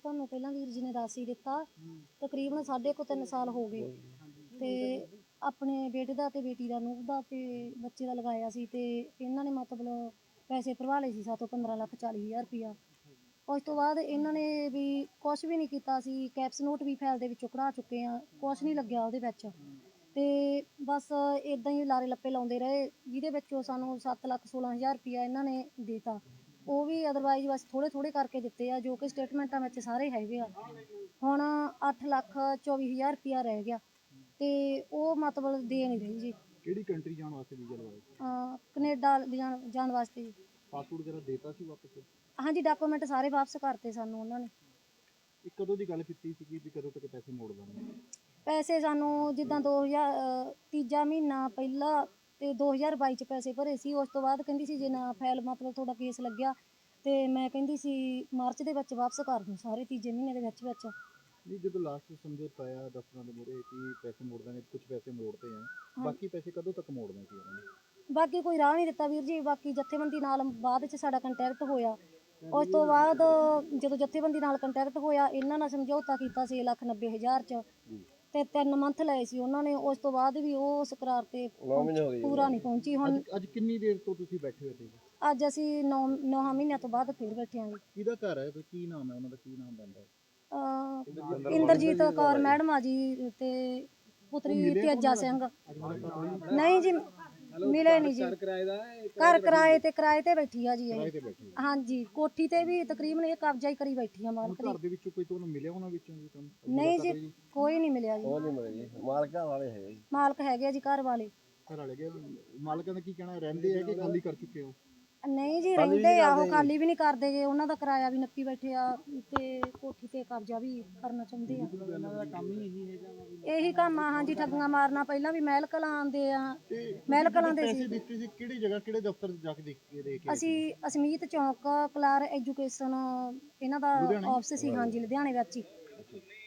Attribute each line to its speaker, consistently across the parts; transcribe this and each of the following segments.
Speaker 1: ਤੁਹਾਨੂੰ ਪਹਿਲਾਂ ਵੀਰ ਜੀ ਨੇ ਦੱਸ ਹੀ ਦਿੱਤਾ ਤਕਰੀਬਨ ਸਾਢੇ ਕੁ ਤਿੰਨ ਸਾਲ ਹੋ ਗਏ। ਤੇ ਆਪਣੇ ਬੇਟੇ ਦਾ ਤੇ ਬੇਟੀ ਦਾ ਨੂੰਹ ਦਾ ਤੇ ਬੱਚੇ ਦਾ ਲਗਾਇਆ ਸੀ ਤੇ ਇਹਨਾਂ ਨੇ ਮਤਲਬ ਪੈਸੇ ਭਰਵਾ ਲਏ ਸੀ ਸਾਤੋਂ 15 ਲੱਖ 40 ਹਜ਼ਾਰ ਰੁਪਇਆ। ਉਸ ਤੋਂ ਬਾਅਦ ਇਹਨਾਂ ਨੇ ਵੀ ਕੁਝ ਵੀ ਨਹੀਂ ਕੀਤਾ ਸੀ ਕੈਪਸ ਨੋਟ ਵੀ ਫਾਈਲ ਦੇ ਵਿੱਚੋਂ ਕਢਾ ਚੁੱਕੇ ਆ ਕੁਝ ਨਹੀਂ ਲੱਗਿਆ ਉਹਦੇ ਵਿੱਚ। ਤੇ ਬਸ ਇਦਾਂ ਹੀ ਲਾਰੇ ਲੱਪੇ ਲਾਉਂਦੇ ਰਹੇ ਜਿਹਦੇ ਵਿੱਚੋਂ ਸਾਨੂੰ 7 ਲੱਖ 16 ਹਜ਼ਾਰ ਰੁਪਇਆ ਇਹਨਾਂ ਨੇ ਦੇਤਾ। ਉਹ ਵੀ ਅਦਰਵਾਈਜ਼ ਬਸ ਥੋੜੇ ਥੋੜੇ ਕਰਕੇ ਦਿੱਤੇ ਆ ਜੋ ਕਿ ਸਟੇਟਮੈਂਟਾਂ ਵਿੱਚ ਸਾਰੇ ਹੈਗੇ ਆ। ਹੁਣ 8 ਲੱਖ 24 ਹਜ਼ਾਰ ਰੁਪਇਆ ਰਹਿ ਗਿਆ ਤੇ ਉਹ ਮਤਲਬ ਦੇ ਨਹੀਂ ਰਹੀ ਜੀ।
Speaker 2: ਕਿਹੜੀ ਕੰਟਰੀ ਜਾਣ ਵਾਸਤੇ ਵੀਜ਼ਾ ਲਵਾਇਆ?
Speaker 1: ਅਹ ਕੈਨੇਡਾ ਜਾਣ ਜਾਣ ਵਾਸਤੇ ਜੀ।
Speaker 2: ਪਾਸਪੋਰਟ ਵਗੈਰਾ ਦੇਤਾ ਸੀ ਵਾਪਸ?
Speaker 1: ਹਾਂਜੀ ਡਾਕੂਮੈਂਟ ਸਾਰੇ ਵਾਪਸ ਕਰਤੇ ਸਾਨੂੰ ਉਹਨਾਂ ਨੇ।
Speaker 2: ਇਹ ਕਦੋਂ ਦੀ ਗੱਲ ਕੀਤੀ ਸੀ ਕਿ ਵੀ ਕਦੋਂ ਤੱਕ ਪੈਸੇ ਮੋੜ ਦਾਂਗੇ
Speaker 1: ਪੈਸੇ ਸਾਨੂੰ ਜਿੱਦਾਂ 2000 ਅਹ, ਤੀਜਾ ਮਹੀਨਾ ਪਹਿਲਾ ਤੇ 2022 ਚ ਪੈਸੇ ਭਰੇ ਸੀ ਉਸ ਤੋਂ ਬਾਅਦ ਕਹਿੰਦੀ ਸੀ ਜੇ ਨਾ ਫਾਈਲ ਮਤਲਬ ਤੁਹਾਡਾ ਕੇਸ ਲੱਗਿਆ ਤੇ ਮੈਂ ਕਹਿੰਦੀ ਸੀ ਮਾਰਚ ਦੇ ਵਿੱਚ ਵਾਪਸ ਕਰ ਦੂੰ ਸਾਰੇ ਤੀਜੇ ਮਹੀਨੇ ਦੇ ਵਿੱਚ ਵਿੱਚ।
Speaker 2: ਨਹੀਂ ਜਦੋਂ ਲਾਸਟ ਸਮਝੌਤਾ ਆਇਆ ਦਫ਼ਤਰਾਂ ਦੇ ਮੂਹਰੇ ਕਿ ਪੈਸੇ ਮੋੜ ਦਾਂਗੇ ਕੁਝ ਪੈਸੇ ਮੋੜਤੇ ਆ ਬਾਕੀ ਪੈਸੇ ਕਦੋਂ ਤੱਕ ਮੋੜਨੇ ਸੀ ਉਹਨਾਂ ਨੇ?
Speaker 1: ਬਾਕੀ ਕੋਈ ਰਾਹ ਨਹੀਂ ਦਿੱਤਾ ਵੀਰ ਜੀ ਬਾਕੀ ਜਥੇਬੰਦੀ ਨਾਲ ਬਾਅਦ ਚ ਸਾਡਾ ਕੰਟੈਕਟ ਹੋਇਆ। ਉਸ ਤੋਂ ਬਾਅਦ ਜਦੋਂ ਜਥੇਬੰਦੀ ਨਾਲ ਕੰਟੈਕਟ ਹੋਇਆ ਇਹਨਾਂ ਨਾਲ ਸਮਝੌਤਾ ਕੀਤਾ ਸੀ ਲੱਖ ਨੱਬੇ ਹਜ਼ਾਰ ਚ। ਤੇ ਤਿੰਨ ਮੰਥ ਲਏ ਸੀ ਉਹਨਾਂ ਨੇ ਉਸ ਤੋਂ ਬਾਅਦ ਵੀ ਉਹ ਉਸ ਕਰਾਰ ਤੇ ਪੂਰਾ ਨਹੀਂ ਪਹੁੰਚੀ ਹੁਣ
Speaker 2: ਅੱਜ ਅੱਜ ਕਿੰਨੀ ਦੇਰ ਤੋਂ ਤੁਸੀਂ ਬੈਠੇ ਹੋਏ ਸੀ
Speaker 1: ਅੱਜ ਅਸੀਂ 9 9 ਮਹੀਨਿਆਂ ਤੋਂ ਬਾਅਦ ਫਿਰ ਬੈਠੇ ਆਂ ਜੀ।
Speaker 2: ਕਿਹਦਾ ਘਰ ਹੈ? ਤੇ ਕੀ ਨਾਮ ਹੈ? ਉਹਨਾਂ ਦਾ ਕੀ ਨਾਮ ਬੰਦਾ
Speaker 1: ਅਹ ਇੰਦਰਜੀਤ ਕੌਰ ਮੈਡਮ ਆ ਜੀ ਤੇ ਪੁੱਤਰੀ ਤੇਜਾ ਸਿੰਘ। ਨਹੀਂ ਜੀ ਮਿਲੇ ਨਹੀਂ ਜੀ। ਘਰ ਕਿਰਾਏ ਤੇ ਕਿਰਾਏ ਤੇ ਬੈਠੀ ਆ ਜੀ ਇਹ।
Speaker 2: ਤੇ ਬੈਠੇ
Speaker 1: ਹਾਂਜੀ ਕੋਠੀ ਤੇ ਵੀ ਤਕਰੀਬਨ ਇਹ ਕਬਜ਼ਾ ਹੀ ਕਰੀ ਬੈਠੀ ਆ ਮਾਲਕ
Speaker 2: ਘਰ
Speaker 1: ਦੀ
Speaker 2: ਦੇ ਵਿੱਚੋਂ ਕੋਈ ਤੁਹਾਨੂੰ ਮਿਲਿਆ ਉਹਨਾਂ ਵਿੱਚੋਂ ਵੀ ਤੁਹਾਨੂੰ
Speaker 1: ਨਹੀਂ ਜੀ ਕੋਈ? ਨਹੀਂ ਮਿਲਿਆ ਜੀ।
Speaker 3: ਉਹ ਨਹੀਂ ਮਿਲੇ ਜੀ। ਮਾਲਕਾਂ ਵਾਲੇ ਹੈ ਜੀ।
Speaker 1: ਮਾਲਕ ਹੈਗੇ ਆ ਜੀ ਘਰ ਵਾਲੇ।
Speaker 2: ਘਰ ਵਾਲੇ ਗਏ ਮਾਲਕਾਂ ਦਾ ਕੀ ਕਹਿਣਾ ਰਹਿੰਦੇ ਆ ਕਿ ਖਾਲੀ ਕਰ ਚੁੱਕੇ ਹੋ?
Speaker 1: ਨਹੀਂ ਜੀ ਰਹਿੰਦੇ ਆ ਉਹ ਖਾਲੀ ਵੀ ਨਹੀਂ ਕਰਦੇ ਗੇ ਉਹਨਾਂ ਦਾ ਕਿਰਾਇਆ ਵੀ ਨੱਪੀ ਬੈਠੇ ਆ ਤੇ ਕੋਠੀ ਤੇ ਕਬਜ਼ਾ ਵੀ ਕਰਨਾ ਚਾਹੁੰਦੇ ਆ।
Speaker 2: ਇਹਨਾਂ ਦਾ ਕੰਮ ਹੀ ਇਹੀ ਹੈਗਾ
Speaker 1: ਇਹੀ ਕੰਮ ਆ ਹਾਂਜੀ ਠੱਗੀਆਂ ਮਾਰਨਾ ਪਹਿਲਾਂ ਵੀ ਮਹਿਲ ਕਲਾਂ ਆਉਂਦੇ ਆ
Speaker 2: ਤੇ
Speaker 1: ਮਹਿਲ ਕਲਾਂ ਦੇ
Speaker 2: ਪੈਸੇ
Speaker 1: ਸੀ।
Speaker 2: ਦਿੱਤੇ ਸੀ ਕਿਹੜੀ ਜਗ੍ਹਾ ਕਿਹੜੇ ਦਫ਼ਤਰ 'ਚ ਜਾ ਕੇ ਦੇਖ ਕੇ ਦੇ ਕੇ
Speaker 1: ਅਸੀਂ ਅਸਮੀਤ ਚੌਂਕ ਕਲਾਰ ਐਜੂਕੇਸ਼ਨ ਇਹਨਾਂ ਦਾ ਆਫਿਸ ਸੀ ਹਾਂਜੀ ਲੁਧਿਆਣੇ ਵਿੱਚ ਹੀ।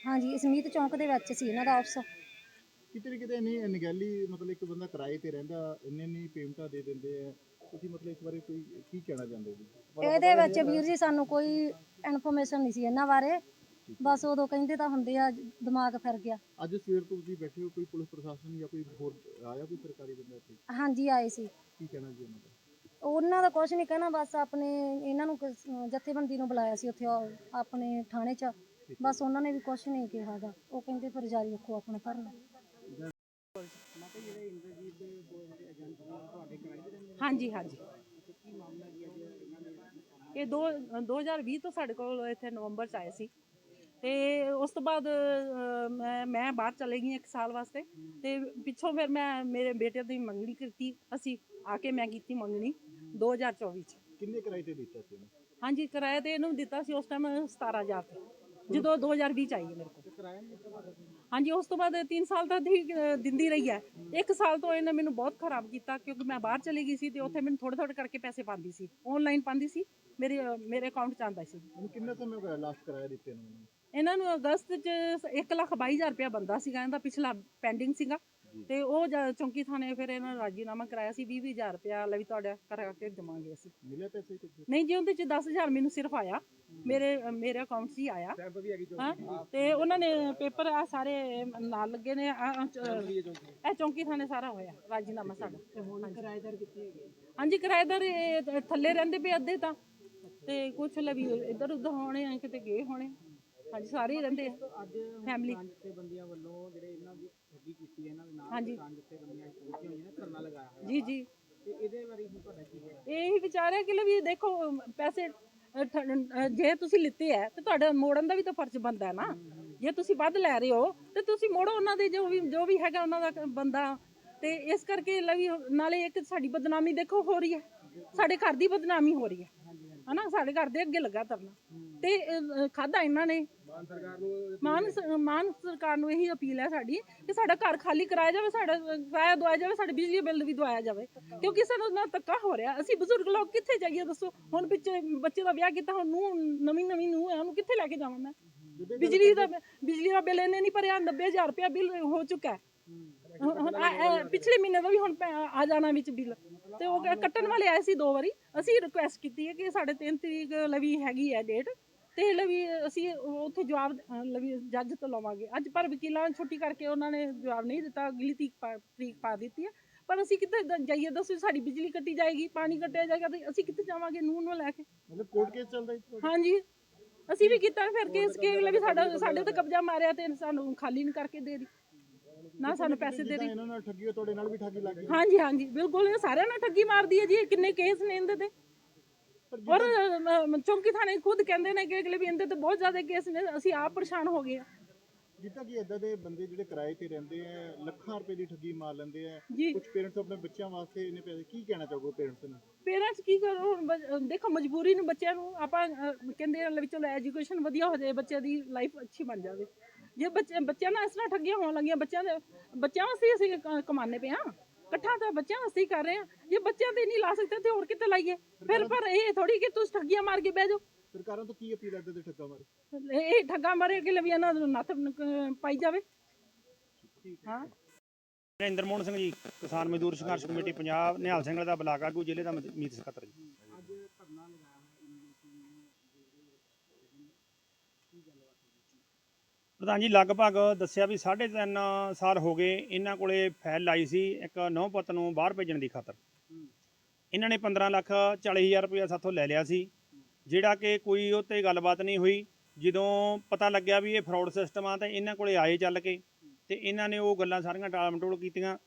Speaker 1: ਹਾਂਜੀ ਅਸਮੀਤ ਚੌਂਕ ਦੇ ਵਿੱਚ ਸੀ ਇਹਨਾਂ ਦਾ ਆਫਿਸ।
Speaker 2: ਕਿਤੇ ਨਾ ਕਿਤੇ ਨਹੀਂ ਨਿਗਾਲੀ ਮਤਲਬ ਇੱਕ ਬੰਦਾ ਕਿਰਾਏ ਤੇ ਰਹਿੰਦਾ ਇੰਨੇ ਨਹੀਂ ਪੇਮੈਂਟਾਂ ਦੇ ਦਿੰਦੇ ਆ ਤੁਸੀਂ ਮਤਲਬ ਇਸ ਬਾਰੇ ਕੋਈ ਕੀ ਕਹਿਣਾ ਚਾਹੁੰਦੇ ਹੋ ਜੀ?
Speaker 1: ਇਹਦੇ ਵਿੱਚ ਵੀਰ ਜੀ ਸਾਨੂੰ ਕੋਈ ਇਨਫੋਰਮੇਸ਼ਨ ਨਹੀਂ ਸੀ ਇਹਨਾਂ ਬਾਰੇ। ਬਸ ਉਦੋਂ ਕਹਿੰਦੇ ਤਾਂ ਹੁੰਦੇ ਆ ਦਿਮਾਗ ਫਿਰ ਗਿਆ।
Speaker 2: ਅੱਜ ਸਵੇਰ ਤੋਂ ਤੁਸੀਂ ਬੈਠੇ ਹੋ ਕੋਈ ਪੁਲਿਸ ਪ੍ਰਸ਼ਾਸਨ ਜਾਂ ਕੋਈ ਹੋਰ ਆਇਆ ਕੋਈ ਸਰਕਾਰੀ ਬੰਦਾ ਇੱਥੇ?
Speaker 1: ਹਾਂਜੀ ਆਏ ਸੀ।
Speaker 2: ਕੀ ਕਹਿਣਾ ਜੀ ਉਹਨਾਂ ਦਾ?
Speaker 1: ਉਹਨਾਂ ਦਾ ਕੁਝ ਨਹੀਂ ਕਹਿਣਾ ਬਸ ਆਪਣੇ ਇਹਨਾਂ ਨੂੰ ਕਿਸ- ਜਥੇਬੰਦੀ ਨੂੰ ਬੁਲਾਇਆ ਸੀ ਉੱਥੇ ਉਹ ਆਪਣੇ ਥਾਣੇ 'ਚ। ਬਸ ਉਹਨਾਂ ਨੇ ਵੀ ਕੁਝ ਨਹੀਂ ਕਿਹਾ ਗਾ ਉਹ ਕਹਿੰਦੇ ਫਿਰ ਜਾਰੀ ਰੱਖੋ ਆਪਣਾ ਧਰਨਾ
Speaker 4: ਹਾਂਜੀ ਹਾਂਜੀ। ਇਹ ਦੋ 2020 ਤੋਂ ਸਾਡੇ ਕੋਲ ਇੱਥੇ ਨਵੰਬਰ ਚ ਆਏ ਸੀ। ਤੇ ਉਸ ਤੋਂ ਬਾਅਦ ਮੈਂ ਮੈਂ ਬਾਹਰ ਚਲੇ ਗਈ ਇੱਕ ਸਾਲ ਵਾਸਤੇ। ਤੇ ਪਿੱਛੋਂ ਫਿਰ ਮੈਂ ਮੇਰੇ ਬੇਟੇ ਦੀ ਮੰਗਣੀ ਕੀਤੀ। ਅਸੀਂ ਆ ਕੇ ਮੈਂ ਕੀਤੀ ਮੰਗਣੀ 2024 ਚ।
Speaker 2: ਕਿੰਨੇ ਕਿਰਾਏ ਤੇ ਦਿੱਤਾ ਸੀ
Speaker 4: ਹਾਂਜੀ ਕਿਰਾਏ ਤੇ ਇਹਨੂੰ ਦਿੱਤਾ ਸੀ ਉਸ ਟਾਈਮ 17000 ਤੇ। ਜਦੋਂ 2020 ਚ ਆਈ ਮੇਰੇ ਕੋਲ। ਹਾਂਜੀ ਉਸ ਤੋਂ ਬਾਅਦ 3 ਸਾਲ ਅਹ, ਦਿੰਦੀ ਰਹੀ ਹੈ। ਇੱਕ ਸਾਲ ਤੋਂ ਇਹਨੇ ਮੈਨੂੰ ਬਹੁਤ ਖਰਾਬ ਕੀਤਾ ਕਿਉਂਕਿ ਮੈਂ ਬਾਹਰ ਚਲੀ ਗਈ ਸੀ ਤੇ ਉੱਥੇ ਮੈਨੂੰ ਥੋੜੇ ਥੋੜੇ ਕਰਕੇ ਪੈਸੇ ਪਾਉਂਦੀ ਸੀ। ਆਨਲਾਈਨ ਪਾਉਂਦੀ ਸੀ। ਮੇਰੇ ਮੇਰੇ ਅਕਾਊਂਟ ਚ ਆਉਂਦਾ ਸੀ।
Speaker 2: ਕਿੰਨਾ ਸਮੇਂ ਹੋ ਗਿਆ ਲਾਸਟ ਕਿਰਾਇਆ ਦਿੱਤੇ ਨੂੰ?
Speaker 4: ਇਹਨਾਂ ਨੂੰ ਅਗਸਤ ਚ 1 ਲੱਖ 22000 ਰੁਪਇਆ ਬੰਦਾ ਸੀਗਾ। ਇਹਦਾ ਪਿਛਲਾ ਪੈਂਡਿੰਗ ਸੀਗਾ। ਤੇ ਉਹ ਜ- ਚੌਂਕੀ ਥਾਣੇ ਫਿਰ ਇਹਨਾਂ ਨੇ ਰਾਜੀਨਾਮਾ ਕਰਾਇਆ ਸੀ 20000 ਰੁਪਇਆ ਲੈ ਵੀ ਤੁਹਾਡਾ ਕਰਾ ਕੇ ਦੇਵਾਂਗੇ ਅਸੀਂ।
Speaker 2: ਮਿਲਿਆ ਪੈਸੇ ਕੁਝ
Speaker 4: ਨਹੀਂ ਜੀ ਉਹਦੇ ਚ 10000 ਮੈਨੂੰ ਸਿਰਫ ਆਇਆ। ਮੇਰੇ ਮੇਰੇ ਅਕਾਊਂਟ 'ਚ ਹੀ ਆਇਆ। ਹਾਂ ਤੇ ਉਹਨਾਂ ਨੇ ਪੇਪਰ ਆ ਸਾਰੇ ਨਾਲ ਲੱਗੇ ਨੇ। ਚ- ਇਹ ਚੌਂਕੀ ਥਾਣੇ ਸਾਰਾ ਹੋਇਆ ਰਾਜੀਨਾਮਾ ਸਾਡਾ। ਕਿੱਥੇ ਹੈਗੇ? ਹਾਂਜੀ ਕਿਰਾਏਦਾਰ ਇਹ ਤ- ਥੱਲੇ ਰਹਿੰਦੇ ਪਏ ਅੱਧੇ ਤਾਂ। ਤੇ ਕੁਛ ਲਵੀ ਇੱਧਰ ਉੱਧਰ ਹੋਣੇ ਆ ਕਿਤੇ ਗਏ ਹੋਣੇ। ਹਾਂਜੀ ਸਾਰੇ ਹੀ ਰਹਿੰਦੇ ਆ। ਫੈਮਿਲੀ
Speaker 5: ਜਥੇਬੰਦੀਆਂ ਵੱਲੋਂ ਜਿਹੜੇ ਇਹਨਾਂ ਦੀ ਠੱਗੀ ਕੀਤੀ ਹੈ ਇਹਨਾਂ ਦੇ ਨਾਲ
Speaker 4: ਹਾਂਜੀ।
Speaker 5: ਕਿਸਾਨ ਜਥੇਬੰਦੀਆਂ ਪਹੁੰਚੀਆਂ ਹੋਈਆਂ ਨੇ ਧਰਨਾ ਲਗਾਇਆ ਹੋਇਆ
Speaker 4: ਜੀ ਜੀ।
Speaker 5: ਤੇ ਇਹਦੇ ਬਾਰੇ ਹੁਣ ਤੁਹਾਡਾ ਕੀ ਹੈ
Speaker 4: ਇਹੀ ਵਿਚਾਰ ਹੈ ਕਿ ਲੈ ਵੀ ਦੇਖੋ ਪੈਸੇ ਅ, ਠ- ਅ, ਜੇ ਤੁਸੀਂ ਲਿੱਤੇ ਹੈ ਤੇ ਤੁਹਾਡਾ ਮੋੜਨ ਦਾ ਵੀ ਤਾਂ ਫਰਜ਼ ਬੰਦਾ ਹੈ ਨਾ। ਜੇ ਤੁਸੀਂ ਵੱਧ ਲੈ ਰਹੇ ਹੋ ਤੇ ਤੁਸੀਂ ਮੋੜੋ ਉਹਨਾਂ ਦੇ ਜੋ ਵੀ ਜੋ ਵੀ ਹੈਗਾ ਉਹਨਾਂ ਦਾ ਕ- ਬੰਦਾ। ਤੇ ਇਸ ਕਰਕੇ ਲੈ ਵੀ ਨਾਲੇ ਇੱਕ ਸਾਡੀ ਬਦਨਾਮੀ ਦੇਖੋ ਹੋ ਰਹੀ ਹੈ। ਸਾਡੇ ਘਰ ਦੀ ਬਦਨਾਮੀ ਹੋ ਰਹੀ ਹੈ। ਹਨਾ ਸਾਡੇ ਘਰ ਦੇ ਅੱਗੇ ਲੱਗਾ ਤਰਨਾ ਤੇ ਖਾਦਾ ਇਹਨਾਂ ਨੇ।
Speaker 5: ਮਾਨ ਸਰਕਾਰ ਨੂੰ
Speaker 4: ਮਾਨ ਸ- ਮਾਨ ਸਰਕਾਰ ਨੂੰ ਇਹੀ ਅਪੀਲ ਹੈ ਸਾਡੀ ਕਿ ਸਾਡਾ ਘਰ ਖਾਲੀ ਕਰਾਇਆ ਜਾਵੇ ਸਾਡਾ ਅ, ਕਿਰਾਇਆ ਦਵਾਇਆ ਜਾਵੇ ਸਾਡੇ ਬਿਜਲੀ ਬਿੱਲ ਵੀ ਦਵਾਇਆ ਜਾਵੇ। ਕਿਉਂਕਿ ਸਾਨੂੰ ਨਾਲ ਧੱਕਾ ਹੋ ਰਿਹਾ। ਅਸੀਂ ਬਜ਼ੁਰਗ ਲੋਕ ਕਿੱਥੇ ਜਾਈਏ ਦੱਸੋ? ਹੁਣ ਪਿੱਛੇ ਬੱਚੇ ਦਾ ਵਿਆਹ ਕੀਤਾ ਹੁਣ ਨੂੰ ਨਵੀਂ ਨਵੀਂ ਨੂੰ ਹੈ ਉਹਨੂੰ ਕਿੱਥੇ ਲੈ ਕੇ ਜਾਵਾਂ ਮੈਂ? ਬਿਜਲੀ ਦਾ ਬਿਜਲੀ ਦਾ ਬਿੱਲ ਇਹਨੇ ਨਹੀਂ ਭਰਿਆ 90000 ਰੁਪਇਆ ਬਿੱਲ ਹੋ ਚੁੱਕਾ ਹੈ। ਹੁਣ ਹੁਣ ਆ- ਆ- ਪਿਛਲੇ ਮਹੀਨੇ ਦਾ ਵੀ ਹੁਣ ਪੈ- ਆ ਜਾਣਾ ਵਿੱਚ ਬਿੱਲ। ਤੇ ਉਹ ਕ- ਕੱਟਣ ਵਾਲੇ ਆਏ ਸੀ ਦੋ ਵਾਰੀ। ਅਸੀਂ ਰਿਕੁਐਸਟ ਕੀਤੀ ਹੈ ਕਿ ਸਾਡੇ 3 ਤਰੀਕ ਲਵੀ ਹੈਗੀ ਹੈ ਡੇਟ ਤੇ ਲਵੀ ਅਸੀਂ ਉੱਥੇ ਜਵਾਬ ਲਵੀ ਜੱਜ ਤੋਂ ਲਵਾਂਗੇ। ਅੱਜ ਪਰ ਵਕੀਲਾਂ ਨੇ ਛੁੱਟੀ ਕਰਕੇ ਉਹਨਾਂ ਨੇ ਜਵਾਬ ਨਹੀਂ ਦਿੱਤਾ ਅਗਲੀ ਤਰੀਕ ਪਾ ਤਰੀਕ ਪਾ ਦਿੱਤੀ ਹੈ। ਪਰ ਅਸੀਂ ਕਿੱਥੇ ਦ- ਜਾਈਏ ਦੱਸੋ ਸਾਡੀ ਬਿਜਲੀ ਕੱਟੀ ਜਾਏਗੀ ਪਾਣੀ ਕੱਟਿਆ ਜਾਏਗਾ ਤੇ ਅਸੀਂ ਕਿੱਥੇ ਜਾਵਾਂਗੇ ਨੂਨ ਨੂੰ ਲੈ ਕੇ?
Speaker 2: ਮਤਲਬ ਕੋਰਟ ਕੇਸ ਚੱਲਦਾ ਇੱਥੇ
Speaker 4: ਹਾਂਜੀ। ਅਸੀਂ ਵੀ ਕੀਤਾ ਫਿਰ ਕੇਸ ਕੇ ਅਗਲੇ ਵੀ ਸਾਡਾ ਸਾਡੇ ਤੇ ਕਬਜ਼ਾ ਮਾਰਿਆ ਤੇ ਸਾਨੂੰ ਖਾਲੀ ਨਹੀਂ ਕਰਕੇ ਦੇ ਰਹੀ ਨਾ ਸਾਨੂੰ ਪੈਸੇ ਦੇ ਰਹੀ
Speaker 2: ਇਹਨਾਂ ਨਾਲ ਠੱਗੀ ਹੋਈ, ਤੁਹਾਡੇ ਨਾਲ ਵੀ ਠੱਗੀ ਲੱਗ ਗਈ।
Speaker 4: ਹਾਂਜੀ ਹਾਂਜੀ ਬਿਲਕੁਲ ਇਹ ਸਾਰਿਆਂ ਨਾਲ ਠੱਗੀ ਮਾਰਦੀ ਹੈ ਜੀ ਇਹ ਕਿੰਨੇ ਕੇਸ ਨੇ ਇਹਦੇ ਤੇ। ਔਰ ਚੌਂਕੀ ਥਾਣੇ ਖੁਦ ਕਹਿੰਦੇ ਨੇ ਕਿ ਅਗਲੇ ਵੀ ਇਹਦੇ ਤੇ ਬਹੁਤ ਜ਼ਿਆਦਾ ਕੇਸ ਨੇ ਅਸੀਂ ਆਪ ਪਰੇਸ਼ਾਨ ਹੋ ਗਏ ਹਾਂ।
Speaker 2: ਜਿੱਦਾਂ ਕਿ ਇਦਾਂ ਦੇ ਬੰਦੇ ਜਿਹੜੇ ਕਿਰਾਏ ਤੇ ਰਹਿੰਦੇ ਆ ਲੱਖਾਂ ਰੁਪਏ ਦੀ ਠੱਗੀ ਮਾਰ ਲੈਂਦੇ ਆ
Speaker 4: ਜੀ।
Speaker 2: ਕੁਝ ਪੇਰੈਂਟਸ ਆਪਣੇ ਬੱਚਿਆਂ ਵਾਸਤੇ ਇਹਨੇ ਪੈਸੇ ਕੀ ਕਹਿਣਾ ਚਾਹੋਗੇ ਪੇਰੈਂਟਸ ਨੂੰ?
Speaker 4: ਪੇਰੈਂਟਸ ਕੀ ਕਰਨ ਹੁਣ ਬ- ਅਹ ਦੇਖੋ ਮਜਬੂਰੀ ਨੂੰ ਬੱਚਿਆਂ ਨੂੰ ਆਪਾਂ ਅਹ, ਕਹਿੰਦੇ ਆ ਵੀ ਚਲੋ ਐਜੂਕੇਸ਼ਨ ਵਧੀਆ ਹੋ ਜਾਏ ਬੱਚਿਆਂ ਦੀ ਲਾਈਫ ਅੱਛੀ ਬਣ ਜਾਵੇ। ਜੇ ਬੱਚੇ ਬੱਚਿਆਂ ਨਾਲ ਇਸ ਤਰ੍ਹਾਂ ਠੱਗੀਆਂ ਹੋਣ ਲੱਗੀਆਂ ਬੱਚਿਆਂ ਦੇ ਬੱਚਿਆਂ ਵਾਸਤੇ ਅਸੀਂ ਕ- ਕਮਾਉਂਦੇ ਪਏ ਹਾਂ। ਇਕੱਠਾ ਤਾਂ ਬੱਚਿਆਂ ਵਾਸਤੇ ਹੀ ਕਰ ਰਹੇ ਹਾਂ। ਜੇ ਬੱਚਿਆਂ ਤੇ ਨਹੀਂ ਲਾ ਸਕਦੇ ਤੇ ਹੋਰ ਕਿੱਥੇ ਲਾਈਏ? ਫਿਰ ਪਰ ਇਹ ਥੋੜੀ ਕਿ ਤੁਸੀਂ ਠੱਗੀਆਂ ਮਾਰ ਕੇ ਬਹਿ ਜਾਓ।
Speaker 2: ਸਰਕਾਰਾਂ ਤੋਂ ਕੀ ਅਪੀਲ ਕਰਦੇ ਤੇ ਠੱਗਾ ਮਾਰੇ
Speaker 4: ਇਹ ਇਹ ਠੱਗਾ ਮਾਰੇ ਕਿ ਲਵੀਆਂ ਨਾਲ ਨੱਥ ਨ- ਪਾਈ ਜਾਵੇ। ਹਾਂ।
Speaker 6: ਨਰਿੰਦਰ ਮੋਹਨ ਸਿੰਘ ਜੀ ਕਿਸਾਨ ਮਜ਼ਦੂਰ ਸੰਘਰਸ਼ ਕਮੇਟੀ ਪੰਜਾਬ ਨਿਹਾਲ ਸਿੰਘ ਦਾ ਬਲਾਕ ਆਗੂ ਜ਼ਿਲ੍ਹੇ ਦਾ ਮੀਤ ਮੀਤ ਸਕੱਤਰ ਜੀ।
Speaker 5: ਅੱਜ ਧਰਨਾ ਲਗਾਇਆ ਹੈ ਇਮੀਗ੍ਰੇਸ਼ਨ ਕੀ ਗੱਲਬਾਤ ਹੋਈ
Speaker 6: ਪ੍ਰਧਾਨ ਜੀ ਲਗਭਗ ਦੱਸਿਆ ਵੀ 3.5 ਸਾਲ ਹੋ ਗਏ ਇਹਨਾਂ ਕੋਲੇ ਫਾਈਲ ਲਾਈ ਸੀ ਇੱਕ ਨੌ ਪੁੱਤ ਨੂੰ ਬਾਹਰ ਭੇਜਣ ਦੀ ਖਾਤਰ। ਇਹਨਾਂ ਨੇ 15 ਲੱਖ 40 ਹਜ਼ਾਰ ਰੁਪਇਆ ਸਾਥੋਂ ਲੈ ਲਿਆ ਸੀ। ਜਿਹੜਾ ਕਿ ਕੋਈ ਉਹ ਤੇ ਗੱਲਬਾਤ ਨਹੀਂ ਹੋਈ। ਜਦੋਂ ਪਤਾ ਲੱਗਿਆ ਵੀ ਇਹ ਫਰਾਡ ਸਿਸਟਮ ਆ ਤਾਂ ਇਹਨਾਂ ਕੋਲੇ ਆਏ ਚੱਲ ਕੇ ਤੇ ਇਹਨਾਂ ਨੇ ਉਹ ਗੱਲਾਂ ਸਾਰੀਆਂ ਟਾਲ ਮਟੋਲ ਕੀਤੀਆਂ।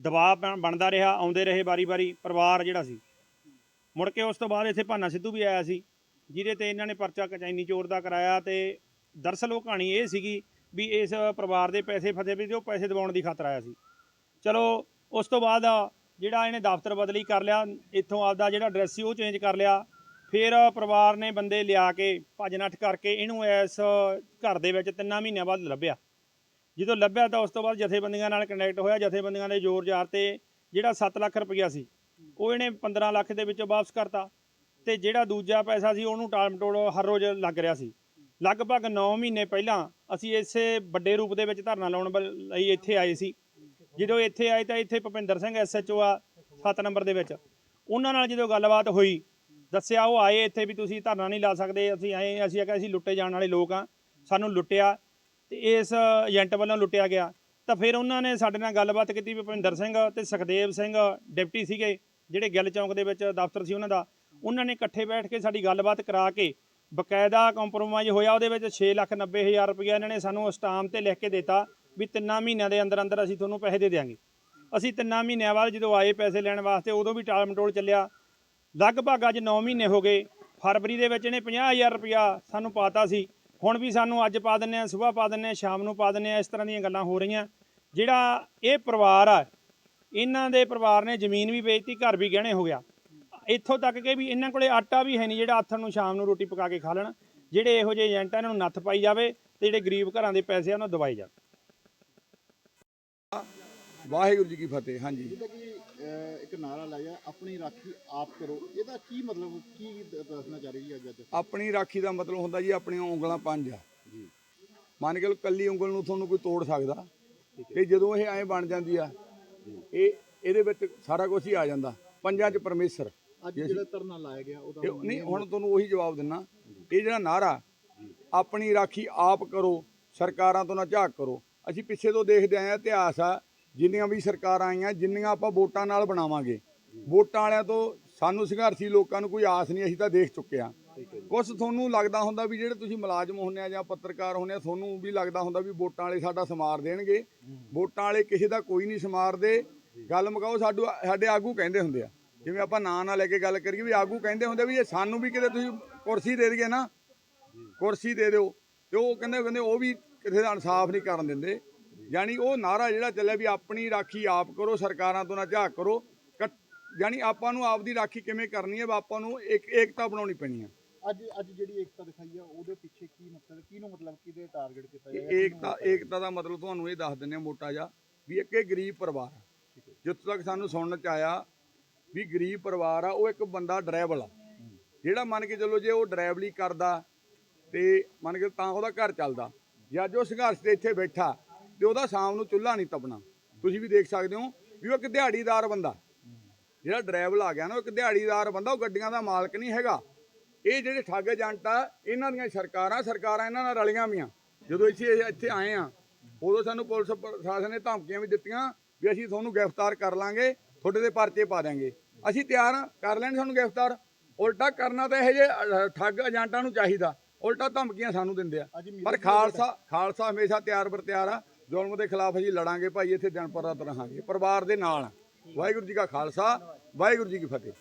Speaker 6: ਦਬਾਅ ਬਣ- ਬਣਦਾ ਰਿਹਾ ਆਉਂਦੇ ਰਹੇ ਵਾਰੀ-ਵਾਰੀ ਪਰਿਵਾਰ ਜਿਹੜਾ ਸੀ। ਮੁੜ ਕੇ ਉਸ ਤੋਂ ਬਾਅਦ ਇੱਥੇ ਭਾਨਾ ਸਿੱਧੂ ਵੀ ਆਇਆ ਸੀ ਜਿਹਦੇ ਤੇ ਇਹਨਾਂ ਨੇ ਪਰਚਾ ਕਚੈਨੀ ਚੋਰ ਦਾ ਕਰਾਇਆ ਤੇ ਦਰਸਲ ਉਹ ਕਹਾਣੀ ਇਹ ਸੀਗੀ ਵੀ ਇਸ ਪਰਿਵਾਰ ਦੇ ਪੈਸੇ ਫਸੇ ਵੀ ਤੇ ਉਹ ਪੈਸੇ ਦਿਵਾਉਣ ਦੀ ਖਾਤਰ ਆਇਆ ਸੀ। ਚਲੋ, ਉਸ ਤੋਂ ਬਾਅਦ ਜਿਹੜਾ ਇਹਨੇ ਦਫ਼ਤਰ ਬਦਲੀ ਕਰ ਲਿਆ, ਇੱਥੋਂ ਆਪਦਾ ਜਿਹੜਾ ਐਡਰੈਸ ਸੀ ਉਹ ਚੇਂਜ ਕਰ ਲਿਆ। ਫਿਰ ਪਰਿਵਾਰ ਨੇ ਬੰਦੇ ਲਿਆ ਕੇ ਭੱਜ ਨੱਠ ਕਰਕੇ ਇਹਨੂੰ ਇਸ ਘਰ ਦੇ ਵਿੱਚ ਤਿੰਨਾਂ ਮਹੀਨਿਆਂ ਬਾਅਦ ਲੱਭਿਆ। ਜਦੋਂ ਲੱਭਿਆ ਤਾਂ ਉਸ ਤੋਂ ਬਾਅਦ ਜਥੇਬੰਦੀਆਂ ਨਾਲ ਕਨੈਕਟ ਹੋਇਆ, ਜਥੇਬੰਦੀਆਂ ਦੇ ਜ਼ੋਰ ਜ਼ਾਰ ਤੇ ਜਿਹੜਾ 7 ਲੱਖ ਰੁਪਈਆ ਸੀ, ਉਹ ਇਹਨੇ 15 ਲੱਖ ਦੇ ਵਿੱਚੋਂ ਵਾਪਸ ਕਰਤਾ। ਤੇ ਜਿਹੜਾ ਦੂਜਾ ਪੈਸਾ ਸੀ ਉਹਨੂੰ ਟਾਲ ਮਟੋਲ ਹਰ ਰੋਜ਼ ਲੱਗ ਰਿਹਾ ਸੀ। ਲਗਭਗ 9 ਮਹੀਨੇ ਪਹਿਲਾਂ ਅਸੀਂ ਇਸੇ ਵੱਡੇ ਰੂਪ ਦੇ ਵਿੱਚ ਧਰਨਾ ਲਾਉਣ ਵੱਲ- ਲਈ ਇੱਥੇ ਆਏ ਸੀ। ਜਦੋਂ ਇੱਥੇ ਆਏ ਤਾਂ ਇੱਥੇ ਭੁਪਿੰਦਰ ਸਿੰਘ ਐਸਐਚਓ ਆ 7 ਨੰਬਰ ਦੇ ਵਿੱਚ। ਉਹਨਾਂ ਨਾਲ ਜਦੋਂ ਗੱਲਬਾਤ ਹੋਈ, ਦੱਸਿਆ ਉਹ ਆਏ ਇੱਥੇ ਵੀ ਤੁਸੀਂ ਧਰਨਾ ਨਹੀਂ ਲਾ ਸਕਦੇ, ਅਸੀਂ ਆਏ, ਅਸੀਂ ਆਖਿਆ ਅਸੀਂ ਲੁੱਟੇ ਜਾਣ ਵਾਲੇ ਲੋਕ ਆ, ਸਾਨੂੰ ਲੁੱਟਿਆ ਤੇ ਇਸ ਏਜੰਟ ਵੱਲੋਂ ਲੁੱਟਿਆ ਗਿਆ। ਤਾਂ ਫਿਰ ਉਹਨਾਂ ਨੇ ਸਾਡੇ ਨਾਲ ਗੱਲਬਾਤ ਕੀਤੀ ਵੀ ਭੁਪਿੰਦਰ ਸਿੰਘ ਤੇ ਸੁਖਦੇਵ ਸਿੰਘ ਡਿਪਟੀ ਸੀਗੇ, ਜਿਹੜੇ ਗਿੱਲ ਚੌਂਕ ਦੇ ਵਿੱਚ ਦਫ਼ਤਰ ਸੀ ਉਹਨਾਂ ਦਾ। ਉਹਨਾਂ ਨੇ ਇਕੱਠੇ ਬੈਠ ਕੇ ਸਾਡੀ ਗੱਲਬਾਤ ਕਰਾ ਕੇ ਬਕਾਇਦਾ ਕੰਪਰੋਮਾਈਜ਼ ਹੋਇਆ, ਉਹਦੇ ਵਿੱਚ 6 ਲੱਖ 90 ਹਜ਼ਾਰ ਰੁਪਇਆ ਇਹਨਾਂ ਨੇ ਸਾਨੂੰ ਸਟਾਮ ਤੇ ਲਿਖ ਕੇ ਦਿੱਤਾ ਵੀ ਤਿੰਨਾਂ ਮਹੀਨਿਆਂ ਦੇ ਅੰਦਰ ਅੰਦਰ ਅਸੀਂ ਤੁਹਾਨੂੰ ਪੈਸੇ ਦੇ ਦਿਆਂਗੇ। ਅਸੀਂ ਤਿੰਨਾਂ ਮਹੀਨਿਆਂ ਬਾਅਦ ਜਦੋਂ ਆਏ ਪੈਸੇ ਲੈਣ ਵਾਸਤੇ, ਉਦੋਂ ਵੀ ਟਾਲ ਮਟੋਲ ਚੱਲਿਆ। ਲਗਭਗ ਅੱਜ 9 ਮਹੀਨੇ ਹੋ ਗਏ, ਫਰਵਰੀ ਦੇ ਵਿੱਚ ਇਹਨੇ 50000 ਰੁਪਇਆ ਸਾਨੂੰ ਪਾਤਾ ਸੀ। ਹੁਣ ਵੀ ਸਾਨੂੰ ਅੱਜ ਪਾ ਦਿੰਨੇ ਆ ਸਵੇਰ ਪਾ ਦਿੰਨੇ ਆ ਸ਼ਾਮ ਨੂੰ ਪਾ ਦਿੰਨੇ ਆ ਇਸ ਤਰ੍ਹਾਂ ਦੀਆਂ ਗੱਲਾਂ ਹੋ ਰਹੀਆਂ। ਜਿਹੜਾ ਇਹ ਪਰਿਵਾਰ ਆ, ਇਹਨਾਂ ਦੇ ਪਰਿਵਾਰ ਨੇ ਜ਼ਮੀਨ ਵੀ ਵੇਚਤੀ, ਘਰ ਵੀ ਗਹਿਣੇ ਹੋ ਗਿਆ। ਇੱਥੋਂ ਤੱਕ ਕਿ ਵੀ ਇਹਨਾਂ ਕੋਲੇ ਆਟਾ ਵੀ ਹੈ ਨਹੀਂ ਜਿਹੜਾ ਆਥਣ ਨੂੰ ਸ਼ਾਮ ਨੂੰ ਰੋਟੀ ਪਕਾ ਕੇ ਖਾ ਲੈਣ। ਜਿਹੜੇ ਇਹੋ ਜਿਹੇ ਏਜੰਟ ਆ ਇਹਨਾਂ ਨੂੰ ਨੱਥ ਪਾਈ ਜਾਵੇ ਤੇ ਜਿਹੜੇ ਗਰੀਬ ਘਰਾਂ ਦੇ ਪੈਸੇ ਆ ਉਹਨਾਂ ਨੂੰ ਦਵਾਈ ਜਾਵੇ
Speaker 7: ਵਾਹਿਗੁਰੂ ਜੀ ਕੀ ਫਤਿਹ ਹਾਂਜੀ।
Speaker 2: ਜਿੱਦਾਂ ਕਿ ਅਹ, ਇੱਕ ਨਾਰਾ ਲਾਇਆ ਆਪਣੀ ਰਾਖੀ ਆਪ ਕਰੋ। ਇਹਦਾ ਕੀ ਮਤਲਬ ਕੀ ਦ- ਦੱਸਣਾ ਚਾਹ ਰਹੀ ਜੀ ਅੱਜ ਅੱਜ?
Speaker 7: ਆਪਣੀ ਰਾਖੀ ਦਾ ਮਤਲਬ ਹੁੰਦਾ ਜੀ ਆਪਣੀਆਂ ਉਂਗਲਾਂ ਪੰਜ ਆ। ਮੰਨ ਕੇ ਲਓ ਕੱਲੀ ਉਂਗਲ ਨੂੰ ਤੁਹਾਨੂੰ ਕੋਈ ਤੋੜ ਸਕਦਾ। ਤੇ ਜਦੋਂ ਇਹ ਐਂ ਬਣ ਜਾਂਦੀ ਆ ਇਹ ਇਹਦੇ ਵਿੱਚ ਸਾਰਾ ਕੁਝ ਹੀ ਆ ਜਾਂਦਾ। ਪੰਜਾਂ 'ਚ ਪਰਮੇਸ਼ਰ।
Speaker 2: ਅੱਜ ਜਿਹੜਾ ਧਰਨਾ ਲਾਇਆ ਗਿਆ ਉਹਦਾ
Speaker 7: ਇਹ ਨਹੀਂ ਹੁਣ ਤੁਹਾਨੂੰ ਉਹੀ ਜਵਾਬ ਦਿੰਨਾ। ਇਹ ਜਿਹੜਾ ਨਾਰਾ ਆਪਣੀ ਰਾਖੀ ਆਪ ਕਰੋ ਸਰਕਾਰਾਂ ਤੋਂ ਨਾ ਝਾਕ ਕਰੋ। ਅਸੀਂ ਪਿੱਛੇ ਤੋਂ ਦੇਖਦੇ ਆਏ ਆ ਇਤਿਹਾਸ ਆ ਜਿੰਨੀਆਂ ਵੀ ਸਰਕਾਰਾਂ ਆਈਆਂ ਜਿੰਨੀਆਂ ਆਪਾਂ ਵੋਟਾਂ ਨਾਲ ਬਣਾਵਾਂਗੇ। ਵੋਟਾਂ ਵਾਲਿਆਂ ਤੋਂ ਸਾਨੂੰ ਸੰਘਰਸ਼ੀ ਲੋਕਾਂ ਨੂੰ ਕੋਈ ਆਸ ਨਹੀਂ ਅਸੀਂ ਤਾਂ ਦੇਖ ਚੁੱਕੇ ਆ ਕੁਝ ਤੁਹਾਨੂੰ ਲੱਗਦਾ ਹੁੰਦਾ ਵੀ ਜਿਹੜੇ ਤੁਸੀਂ ਮੁਲਾਜ਼ਮ ਹੁੰਦੇ ਆ ਜਾਂ ਪੱਤਰਕਾਰ ਹੁੰਦੇ ਆ ਤੁਹਾਨੂੰ ਵੀ ਲੱਗਦਾ ਹੁੰਦਾ ਵੀ ਵੋਟਾਂ ਵਾਲੇ ਸਾਡਾ ਸਮਾਰ ਦੇਣਗੇ। ਵੋਟਾਂ ਵਾਲੇ ਕਿਸੇ ਦਾ ਕੋਈ ਨਹੀਂ ਸਮਾਰਦੇ। ਗੱਲ ਮੁਕਾਓ ਸਾਡੂ ਸਾਡੇ ਆਗੂ ਕਹਿੰਦੇ ਹੁੰਦੇ ਆ ਜਿਵੇਂ ਆਪਾਂ ਨਾਂ ਨਾ ਲੈ ਕੇ ਗੱਲ ਕਰੀਏ ਵੀ ਆਗੂ ਕਹਿੰਦੇ ਹੁੰਦੇ ਵੀ ਜੇ ਸਾਨੂੰ ਵੀ ਕਿਤੇ ਤੁਸੀਂ ਕੁਰਸੀ ਦੇ ਦਈਏ ਨਾ। ਕੁਰਸੀ ਦੇ ਦਿਓ। ਤੇ ਉਹ ਕਹਿੰਦੇ ਕਹਿੰਦੇ ਉਹ ਵੀ ਕਿਸੇ ਦਾ ਇਨਸਾਫ ਨਹੀਂ ਕਰਨ ਦਿੰਦੇ। ਯਾਨੀ ਉਹ ਨਾਰਾ ਜਿਹੜਾ ਚੱਲਿਆ ਵੀ ਆਪਣੀ ਰਾਖੀ ਆਪ ਕਰੋ ਸਰਕਾਰਾਂ ਤੋਂ ਨਾ ਝਾਕ ਕਰੋ। ਯਾਨੀ ਆਪਾਂ ਨੂੰ ਆਪਦੀ ਰਾਖੀ ਕਿਵੇਂ ਕਰਨੀ ਹੈ ਆਪਾਂ ਨੂੰ ਇੱਕ ਏਕਤਾ ਬਣਾਉਣੀ ਪੈਣੀ ਹੈ।
Speaker 2: ਅੱਜ ਅੱਜ ਜਿਹੜੀ ਏਕਤਾ ਦਿਖਾਈ ਆ ਉਹਦੇ ਪਿੱਛੇ ਕੀ ਮਤਲਬ ਕਿਹਨੂੰ ਮਤਲਬ ਕਿਹਦੇ ਟਾਰਗੇਟ ਕੀਤਾ
Speaker 7: ਇਹ
Speaker 2: ਜਾਏਗਾ
Speaker 7: ਏਕਤਾ ਏਕਤਾ ਦਾ ਮਤਲਬ ਤੁਹਾਨੂੰ ਇਹ ਦੱਸ ਦਿੰਦੇ ਆ ਮੋਟਾ ਜਿਹਾ ਵੀ ਇੱਕ ਇਹ ਗਰੀਬ ਪਰਿਵਾਰ ਜਿੱਥੋਂ ਤੱਕ ਸਾਨੂੰ ਸੁਣਨ ਚ ਆਇਆ ਵੀ ਗਰੀਬ ਪਰਿਵਾਰ ਆ, ਉਹ ਇੱਕ ਬੰਦਾ ਡਰਾਈਵਲ ਆ। ਜਿਹੜਾ ਮੰਨ ਕੇ ਚੱਲੋ ਜੇ ਉਹ ਡਰਾਈਵਲੀ ਕਰਦਾ ਤੇ ਮੰਨ ਕੇ ਤਾਂ ਉਹਦਾ ਘਰ ਚੱਲਦਾ। ਜਾਂ ਜੋ ਸੰਘਰਸ਼ ਤੇ ਇੱਥੇ ਬੈਠਾ ਤੇ ਉਹਦਾ ਸ਼ਾਮ ਨੂੰ ਚੁੱਲ੍ਹਾ ਨਹੀਂ ਤਪਣਾ। ਤੁਸੀਂ ਵੀ ਦੇਖ ਸਕਦੇ ਹੋ ਵੀ ਉਹ ਇੱਕ ਦਿਹਾੜੀਦਾਰ ਬੰਦਾ। ਜਿਹੜਾ ਡਰਾਈਵਲ ਆ ਗਿਆ ਨਾ, ਉਹ ਇੱਕ ਦਿਹਾੜੀਦਾਰ ਬੰਦਾ, ਉਹ ਗੱਡੀਆਂ ਦਾ ਮਾਲਕ ਨਹੀਂ ਹੈਗਾ। ਇਹ ਜਿਹੜੇ ਠੱਗ ਏਜੰਟ ਆ, ਇਹਨਾਂ ਦੀਆਂ ਸਰਕਾਰਾਂ ਸਰਕਾਰਾਂ ਇਹਨਾਂ ਨਾਲ ਰਲੀਆਂ ਵੀਆਂ ਜਦੋਂ ਅਸੀਂ ਇੱਥੇ ਆਏ ਆ, ਉਦੋਂ ਸਾਨੂੰ ਪੁਲਿਸ ਪ੍ਰਸ਼ਾਸਨ ਨੇ ਧਮਕੀਆਂ ਵੀ ਦਿੱਤੀਆਂ ਵੀ ਅਸੀਂ ਤੁਹਾਨੂੰ ਗ੍ਰਿਫਤਾਰ ਕਰ ਲਾਂਗੇ। ਤੁਹਾਡੇ ਤੇ ਪਰਚੇ ਪਾ ਦਿਆਂਗੇ। ਅਸੀਂ ਤਿਆਰ ਆ ਕਰ ਲੈਣ ਸਾਨੂੰ ਗ੍ਰਿਫਤਾਰ। ਉਲਟਾ ਕਰਨਾ ਤਾਂ ਇਹ ਜੇ ਠੱਗ ਏਜੰਟਾਂ ਨੂੰ ਚਾਹੀਦਾ। ਉਲਟਾ ਧਮਕੀਆਂ ਸਾਨੂੰ ਦਿੰਦੇ ਆ। ਪਰ
Speaker 2: ਦੀ
Speaker 7: ਖਾਲਸਾ ਖਾਲਸਾ ਹਮੇਸ਼ਾ ਤਿਆਰ ਬਰ ਤਿਆਰ ਆ। ਜ਼ੁਲਮ ਦੇ ਖਿਲਾਫ ਅਸੀਂ ਲੜਾਂਗੇ ਭਾਈ ਇੱਥੇ ਦਿਨ ਪਰ ਰਾਤ ਰਹਾਂਗੇ। ਪਰਿਵਾਰ ਦੇ ਨਾਲ। ਵਾਹਿਗੁਰੂ ਜੀ ਕਾ ਖਾਲਸਾ ਵਾਹਿਗੁਰੂ ਜੀ ਕੀ ਫਤਿਹ।